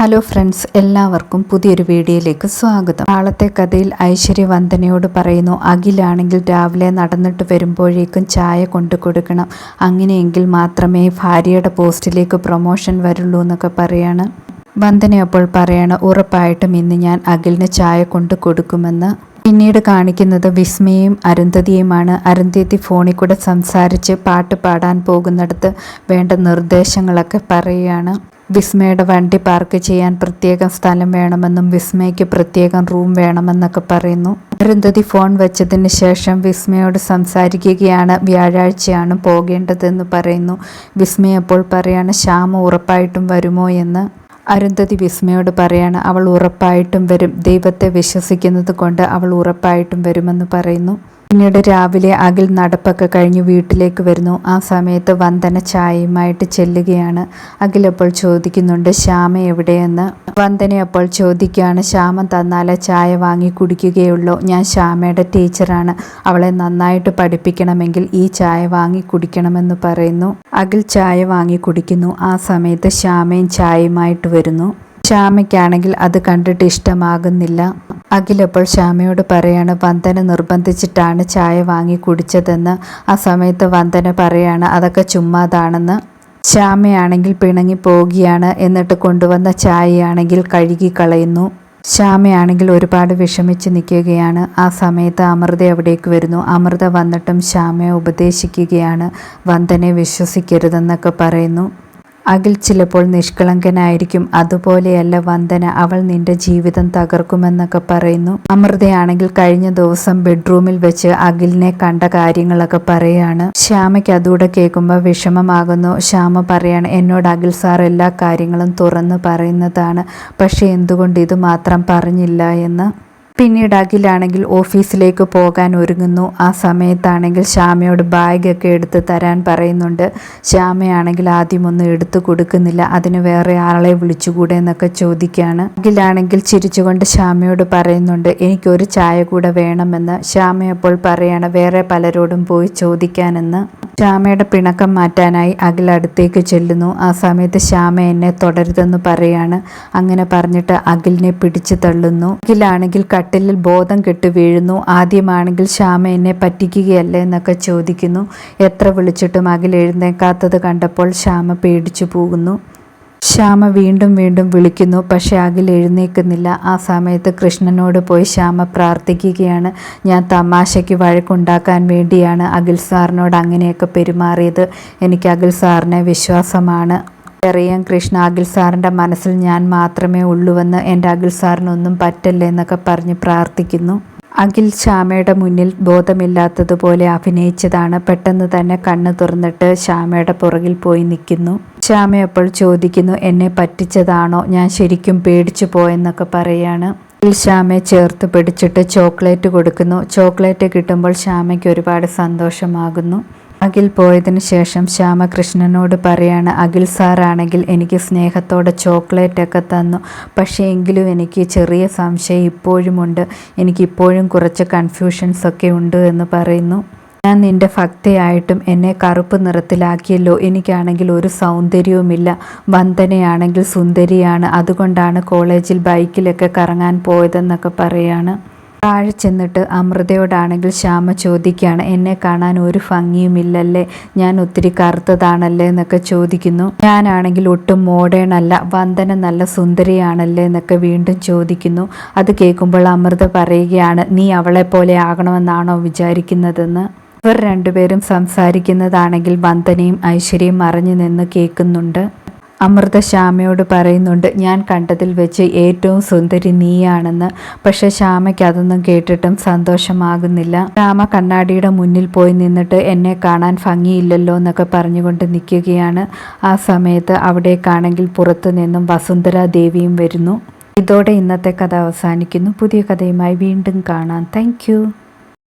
Hello friends എല്ലാവർക്കും പുതിയൊരു വീഡിയോയിലേക്ക് സ്വാഗതം. നാളത്തെ കഥയിൽ ഐശ്വര്യ വന്ദനയോട് പറയുന്നു അഖിലാണെങ്കിൽ രാവിലെ നടന്നിട്ട് വരുമ്പോഴേക്കും ചായ കൊണ്ടു കൊടുക്കണം. അങ്ങനെയെങ്കിൽ മാത്രമേ ഭാര്യയുടെ പോസ്റ്റിലേക്ക് പ്രൊമോഷൻ വരുള്ളൂ എന്നൊക്കെ പറയാണ്. വന്ദന അപ്പോൾ പറയാണ് ഉറപ്പായിട്ടും ഇന്ന് ഞാൻ അഖിലിന് ചായ കൊണ്ടു കൊടുക്കുമെന്ന്. പിന്നീട് കാണിക്കുന്നത് വിസ്മയും അരുന്ധതിയുമാണ്. അരുന്ധതി ഫോണിൽ കൂടെ സംസാരിച്ച് പാട്ട് പാടാൻ പോകുന്നിടത്ത് വേണ്ട നിർദ്ദേശങ്ങളൊക്കെ പറയുകയാണ്. വിസ്മയുടെ വണ്ടി പാർക്ക് ചെയ്യാൻ പ്രത്യേകം സ്ഥലം വേണമെന്നും വിസ്മയ്ക്ക് പ്രത്യേകം റൂം വേണമെന്നൊക്കെ പറയുന്നു. അരുന്ധതി ഫോൺ വെച്ചതിന് ശേഷം വിസ്മയോട് സംസാരിക്കുകയാണ്. വ്യാഴാഴ്ചയാണ് പോകേണ്ടതെന്ന് പറയുന്നു. വിസ്മയ അപ്പോൾ പറയാണ് ശ്യാമ ഉറപ്പായിട്ടും വരുമോ എന്ന്. അരുന്ധതി വിസ്മയോട് പറയാണ് അവൾ ഉറപ്പായിട്ടും വരും. ദൈവത്തെ വിശ്വസിക്കുന്നത് കൊണ്ട് അവൾ ഉറപ്പായിട്ടും വരുമെന്ന് പറയുന്നു. പിന്നീട് രാവിലെ അഖിൽ നടപ്പൊക്കെ കഴിഞ്ഞ് വീട്ടിലേക്ക് വരുന്നു. ആ സമയത്ത് വന്ദന ചായയുമായിട്ട് ചെല്ലുകയാണ്. അഖിൽ അപ്പോൾ ചോദിക്കുന്നുണ്ട് ശ്യാമ എവിടെയെന്ന്? വന്ദന അപ്പോൾ ചോദിക്കുകയാണ് ശ്യാമ തന്നാലേ ചായ വാങ്ങി കുടിക്കുകയുള്ളൂ. ഞാൻ ശ്യാമയുടെ ടീച്ചറാണ്. അവളെ നന്നായിട്ട് പഠിപ്പിക്കണമെങ്കിൽ ഈ ചായ വാങ്ങി കുടിക്കണമെന്ന് പറയുന്നു. അഖിൽ ചായ വാങ്ങി കുടിക്കുന്നു. ആ സമയത്ത് ശ്യാമയും ചായയുമായിട്ട് വരുന്നു. ശ്യാമയ്ക്കാണെങ്കിൽ അത് കണ്ടിട്ട് ഇഷ്ടമാകുന്നില്ല. അഖിലപ്പോൾ ശ്യാമയോട് പറയാണ് വന്ദന നിർബന്ധിച്ചിട്ടാണ് ചായ വാങ്ങി കുടിച്ചതെന്ന്. ആ സമയത്ത് വന്ദന പറയാണ് അതൊക്കെ ചുമ്മാതാണെന്ന്. ശ്യാമയാണെങ്കിൽ പിണങ്ങി പോവുകയാണ്. എന്നിട്ട് കൊണ്ടുവന്ന ചായയാണെങ്കിൽ കഴുകി കളയുന്നു. ശ്യാമയാണെങ്കിൽ ഒരുപാട് വിഷമിച്ച് നിൽക്കുകയാണ്. ആ സമയത്ത് അമൃത അവിടേക്ക് വരുന്നു. അമൃത വന്നിട്ടും ശ്യാമയെ ഉപദേശിക്കുകയാണ്. വന്ദനെ വിശ്വസിക്കരുതെന്നൊക്കെ പറയുന്നു. അഖിൽ ചിലപ്പോൾ നിഷ്കളങ്കനായിരിക്കും. അതുപോലെയല്ല വന്ദന അവൾ നിന്റെ ജീവിതം തകർക്കുമെന്നൊക്കെ പറയുന്നു. അമൃതയാണെങ്കിൽ കഴിഞ്ഞ ദിവസം ബെഡ്റൂമിൽ വെച്ച് അഖിലിനെ കണ്ട കാര്യങ്ങളൊക്കെ പറയാണ്. ശ്യാമയ്ക്ക് അതുകൂടെ കേൾക്കുമ്പോൾ വിഷമമാകുന്നു. ശ്യാമ പറയാണ് എന്നോട് അഖിൽ സാർ എല്ലാ കാര്യങ്ങളും തുറന്ന് പറയുന്നതാണ്. പക്ഷെ എന്തുകൊണ്ട് ഇത് മാത്രം പറഞ്ഞില്ല? എന്ന്. പിന്നീട് അഖിലാണെങ്കിൽ ഓഫീസിലേക്ക് പോകാൻ ഒരുങ്ങുന്നു. ആ സമയത്താണെങ്കിൽ ശ്യാമയോട് ബാഗൊക്കെ എടുത്ത് തരാൻ പറയുന്നുണ്ട്. ശ്യാമയാണെങ്കിൽ ആദ്യമൊന്നും എടുത്തു കൊടുക്കുന്നില്ല. അതിന് വേറെ ആളെ വിളിച്ചുകൂടെ എന്നൊക്കെ ചോദിക്കുകയാണ്. അഖിലാണെങ്കിൽ ചിരിച്ചുകൊണ്ട് ശ്യാമയോട് പറയുന്നുണ്ട് എനിക്കൊരു ചായ കൂടെ വേണമെന്ന്. ശ്യാമ അപ്പോൾ പറയാണ് വേറെ പലരോടും പോയി ചോദിക്കാനെന്ന്. ശ്യാമയുടെ പിണക്കം മാറ്റാനായി അഖിൽ അടുത്തേക്ക് ചെല്ലുന്നു. ആ സമയത്ത് ശ്യാമ എന്നെ തുടരുതെന്ന് പറയാണ്. അങ്ങനെ പറഞ്ഞിട്ട് അഖിലിനെ പിടിച്ചു തള്ളുന്നു. അഖിലാണെങ്കിൽ കട്ടിലിൽ ബോധം കെട്ട് വീഴുന്നു. ആദ്യമാണെങ്കിൽ ശ്യാമ എന്നെ പറ്റിക്കുകയല്ലേ എന്നൊക്കെ ചോദിക്കുന്നു. എത്ര വിളിച്ചിട്ടും അകിൽ എഴുന്നേക്കാത്തത് കണ്ടപ്പോൾ ശ്യാമ പേടിച്ചു പോകുന്നു. ശ്യാമ വീണ്ടും വീണ്ടും വിളിക്കുന്നു പക്ഷേ അഖിൽ എഴുന്നേക്കുന്നില്ല ആ സമയത്ത് കൃഷ്ണനോട് പോയി ശ്യാമ പ്രാർത്ഥിക്കുകയാണ്. ഞാൻ തമാശയ്ക്ക് വഴക്കുണ്ടാക്കാൻ വേണ്ടിയാണ് അഖിൽ സാറിനോട് അങ്ങനെയൊക്കെ പെരുമാറിയത്. എനിക്ക് അഖിൽ സാറിനെ വിശ്വാസമാണ്. അറിയാം കൃഷ്ണ അഖിൽ സാറിന്റെ മനസ്സിൽ ഞാൻ മാത്രമേ ഉള്ളൂവെന്ന് എന്റെ അഖിൽ സാറിനൊന്നും പറ്റല്ലേ എന്നൊക്കെ പറഞ്ഞ് പ്രാർത്ഥിക്കുന്നു. അഖിൽ ശ്യാമയുടെ മുന്നിൽ ബോധമില്ലാത്തതുപോലെ അഭിനയിച്ചതാണ് പെട്ടെന്ന് തന്നെ കണ്ണ് തുറന്നിട്ട് ശ്യാമയുടെ പുറകിൽ പോയി നിൽക്കുന്നു. ശ്യാമ അപ്പോൾ ചോദിക്കുന്നു എന്നെ പറ്റിച്ചതാണോ? ഞാൻ ശരിക്കും പേടിച്ചു പോയെന്നൊക്കെ പറയാണ്. അഖിൽ ശ്യാമയെ ചേർത്ത് പിടിച്ചിട്ട് ചോക്ലേറ്റ് കൊടുക്കുന്നു. ചോക്ലേറ്റ് കിട്ടുമ്പോൾ ശ്യാമയ്ക്ക് ഒരുപാട് സന്തോഷമാകുന്നു. അഖിൽ പോയതിനു ശേഷം ശ്യാമകൃഷ്ണനോട് പറയാണ് അഖിൽ സാറാണെങ്കിൽ എനിക്ക് സ്നേഹത്തോടെ ചോക്ലേറ്റൊക്കെ തന്നു. പക്ഷേ എങ്കിലും എനിക്ക് ചെറിയ സംശയം ഇപ്പോഴുമുണ്ട്. എനിക്കിപ്പോഴും കുറച്ച് കൺഫ്യൂഷൻസ് ഒക്കെ ഉണ്ട് എന്ന് പറയുന്നു. ഞാൻ നിന്റെ ഭക്തയായിട്ടും എന്നെ കറുപ്പ് നിറത്തിലാക്കിയല്ലോ. എനിക്കാണെങ്കിൽ ഒരു സൗന്ദര്യവുമില്ല. വന്ദനയാണെങ്കിൽ സുന്ദരിയാണ്. അതുകൊണ്ടാണ് കോളേജിൽ ബൈക്കിലൊക്കെ കറങ്ങാൻ പോയതെന്നൊക്കെ പറയാണ്. താഴെ ചെന്നിട്ട് അമൃതയോടാണെങ്കിൽ ശ്യാമ ചോദിക്കുകയാണ് എന്നെ കാണാൻ ഒരു ഭംഗിയുമില്ലല്ലേ? ഞാൻ ഒത്തിരി കറുത്തതാണല്ലേ? എന്നൊക്കെ ചോദിക്കുന്നു. ഞാനാണെങ്കിൽ ഒട്ടും മോഡേൺ അല്ല വന്ദന നല്ല സുന്ദരിയാണല്ലേ? എന്നൊക്കെ വീണ്ടും ചോദിക്കുന്നു. അത് കേൾക്കുമ്പോൾ അമൃത പറയുകയാണ് നീ അവളെ പോലെ ആകണമെന്നാണോ വിചാരിക്കുന്നതെന്ന്? ഇവർ രണ്ടുപേരും സംസാരിക്കുന്നതാണെങ്കിൽ വന്ദനയും ഐശ്വര്യയും മറിഞ്ഞു നിന്ന് കേൾക്കുന്നുണ്ട്. അമൃത ശ്യാമയോട് പറയുന്നുണ്ട് ഞാൻ കണ്ടതിൽ വെച്ച് ഏറ്റവും സുന്ദരി നീയാണെന്ന്. പക്ഷെ ശ്യാമയ്ക്ക് അതൊന്നും കേട്ടിട്ടും സന്തോഷമാകുന്നില്ല. ശ്യാമ കണ്ണാടിയുടെ മുന്നിൽ പോയി നിന്നിട്ട് എന്നെ കാണാൻ ഭംഗിയില്ലല്ലോ എന്നൊക്കെ പറഞ്ഞുകൊണ്ട് നിൽക്കുകയാണ്. ആ സമയത്ത് അവിടേക്കാണെങ്കിൽ പുറത്തു നിന്നും വസുന്ധര ദേവിയും വരുന്നു. ഇതോടെ ഇന്നത്തെ കഥ അവസാനിക്കുന്നു. പുതിയ കഥയുമായി വീണ്ടും കാണാം. താങ്ക്